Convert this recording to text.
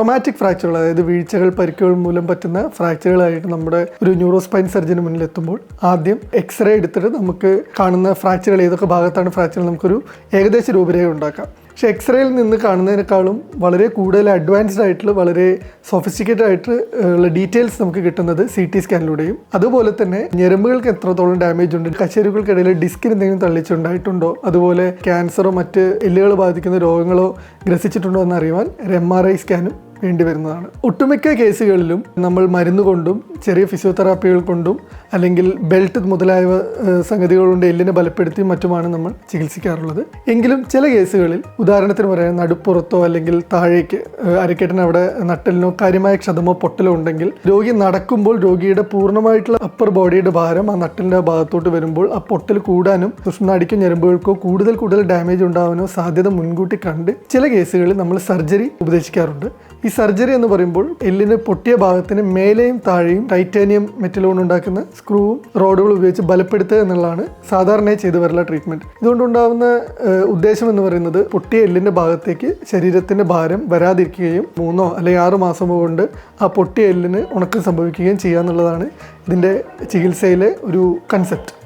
Traumatic ഫ്രാക്ചറുകൾ അതായത് വീഴ്ചകൾ പരിക്കുകൾ മൂലം പറ്റുന്ന ഫ്രാക്ചറുകളായിട്ട് നമ്മുടെ ഒരു ന്യൂറോസ്പൈൻ സർജന് മുന്നിൽ എത്തുമ്പോൾ ആദ്യം എക്സ്റേ എടുത്തിട്ട് നമുക്ക് കാണുന്ന ഫ്രാക്ചറുകൾ ഏതൊക്കെ ഭാഗത്താണ് ഫ്രാക്ചർ നമുക്കൊരു ഏകദേശ രൂപരേഖ ഉണ്ടാക്കാം. പക്ഷെ എക്സ്റേയിൽ നിന്ന് കാണുന്നതിനേക്കാളും വളരെ കൂടുതൽ അഡ്വാൻസ്ഡ് ആയിട്ടുള്ള വളരെ സൊഫിസ്റ്റിക്കേറ്റഡ് ആയിട്ട് ഉള്ള ഡീറ്റെയിൽസ് നമുക്ക് കിട്ടുന്നത് സി ടി സ്കാനിലൂടെയും അതുപോലെ തന്നെ ഞരമ്പുകൾക്ക് എത്രത്തോളം ഡാമേജ് ഉണ്ട് കശേരുകൾക്കിടയിൽ ഡിസ്കിന് എന്തെങ്കിലും തള്ളിച്ചുണ്ടായിട്ടുണ്ടോ അതുപോലെ ക്യാൻസറോ മറ്റ് എല്ലുകൾ ബാധിക്കുന്ന രോഗങ്ങളോ ഗ്രസിച്ചിട്ടുണ്ടോ എന്ന് അറിയുവാൻ ഒരു എം ആർ ഐ സ്കാനും വേണ്ടി വരുന്നതാണ്. ഒട്ടുമിക്ക കേസുകളിലും നമ്മൾ മരുന്ന് കൊണ്ടും ചെറിയ ഫിസിയോതെറാപ്പികൾ കൊണ്ടും അല്ലെങ്കിൽ ബെൽറ്റ് മുതലായവ സംഗതികൾ കൊണ്ട് എല്ലിനെ ബലപ്പെടുത്തിയും മറ്റുമാണ് നമ്മൾ ചികിത്സിക്കാറുള്ളത്. എങ്കിലും ചില കേസുകളിൽ ഉദാഹരണത്തിന് പറയാൻ നടുപ്പുറത്തോ അല്ലെങ്കിൽ താഴേക്ക് അരക്കെട്ടിന് അവിടെ നട്ടലിനോ കാര്യമായ ക്ഷതമോ പൊട്ടലോ ഉണ്ടെങ്കിൽ രോഗി നടക്കുമ്പോൾ രോഗിയുടെ പൂർണമായിട്ടുള്ള അപ്പർ ബോഡിയുടെ ഭാരം ആ നട്ടലിന്റെ ഭാഗത്തോട്ട് വരുമ്പോൾ ആ പൊട്ടൽ കൂടാനും സുഷ്ണാടിക്കോ ഞരമ്പുകൾക്കോ കൂടുതൽ കൂടുതൽ ഡാമേജ് ഉണ്ടാവാനോ സാധ്യത മുൻകൂട്ടി കണ്ട് ചില കേസുകളിൽ നമ്മൾ സർജറി ഉപദേശിക്കാറുണ്ട്. ഈ സർജറി എന്ന് പറയുമ്പോൾ എല്ലിന് പൊട്ടിയ ഭാഗത്തിന് മേലെയും താഴെയും ടൈറ്റാനിയം മെറ്റൽ കൊണ്ട് ഉണ്ടാക്കുന്ന സ്ക്രൂവും റോഡുകളും ഉപയോഗിച്ച് ബലപ്പെടുത്തുക എന്നുള്ളതാണ് സാധാരണയായി ചെയ്തു വരുന്ന ട്രീറ്റ്മെന്റ് ഇതുകൊണ്ടുണ്ടാകുന്ന ഉദ്ദേശം എന്ന് പറയുന്നത് പൊട്ടിയ എല്ലിന്റെ ഭാഗത്തേക്ക് ശരീരത്തിന്റെ ഭാരം വരാതിരിക്കുകയും മൂന്നോ അല്ലെങ്കിൽ ആറു മാസമോ കൊണ്ട് ആ പൊട്ടിയ എല്ലിന് ഉണക്കം സംഭവിക്കുകയും ചെയ്യുക എന്നുള്ളതാണ് ഇതിന്റെ ചികിത്സയിലെ ഒരു കൺസെപ്റ്റ്